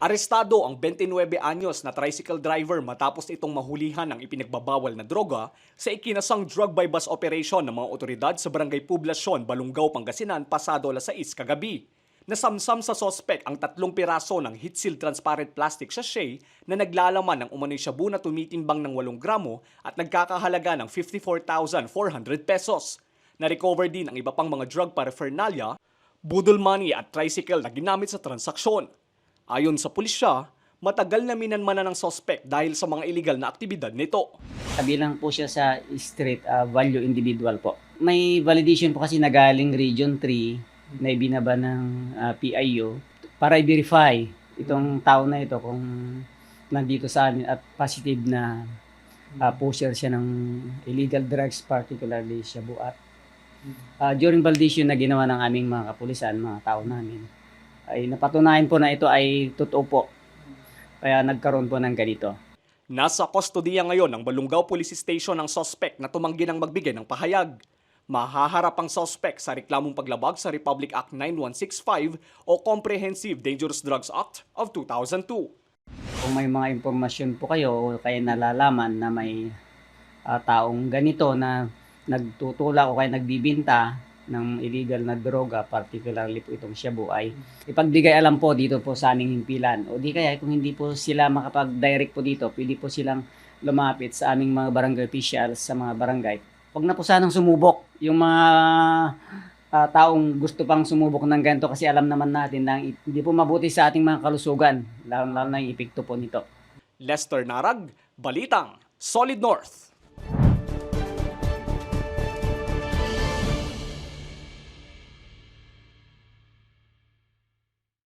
Arestado ang 29 anyos na tricycle driver matapos itong mahulihan ng ipinagbabawal na droga sa ikinasang drug by bus operation ng mga otoridad sa Barangay Poblasyon, Balungaw, Pangasinan pasado alas 6 kagabi. Nasamsam sa sospek ang tatlong piraso ng heat seal transparent plastic sachet na naglalaman ng umano'y shabu na tumitimbang ng 8 gramo at nagkakahalaga ng 54,400 pesos. Na-recover din ang iba pang mga drug paraphernalia, budol money at tricycle na ginamit sa transaksyon. Ayon sa pulisya, matagal na minanmana ng sospek dahil sa mga illegal na aktibidad nito. Kabilang po siya sa street ah, value individual po. May validation po kasi na galing Region 3 na ibinaba ng ah, PIO para i-verify itong tao na ito kung nandito sa amin at positive na uh, pusher siya ng illegal drugs, particularly shabu at ah, during validation na ginawa ng aming mga kapulisan, mga tao namin, ay napatunayan po na ito ay totoo po. Kaya nagkaroon po ng ganito. Nasa kustodiya ngayon ng Balungaw Police Station ang sospek na tumanggi ng magbigay ng pahayag. Mahaharap ang sospek sa reklamong paglabag sa Republic Act 9165 o Comprehensive Dangerous Drugs Act of 2002. Kung may mga impormasyon po kayo o kaya nalalaman na may ah, taong ganito na nagtutulak o kaya nagbibinta ng illegal na droga, particularly po itong shabu, ay ipagbigay alam po dito po sa aming himpilan. O di kaya kung hindi po sila makapag-direct po dito, pwede po silang lumapit sa aming mga barangay officials sa mga barangay. Huwag na po sanang sumubok yung mga ah, taong gusto pang sumubok ng ganito kasi alam naman natin na hindi po mabuti sa ating mga kalusugan, lalo, lalo na yung epekto po nito. Lester Narag, Balitang, Solid North.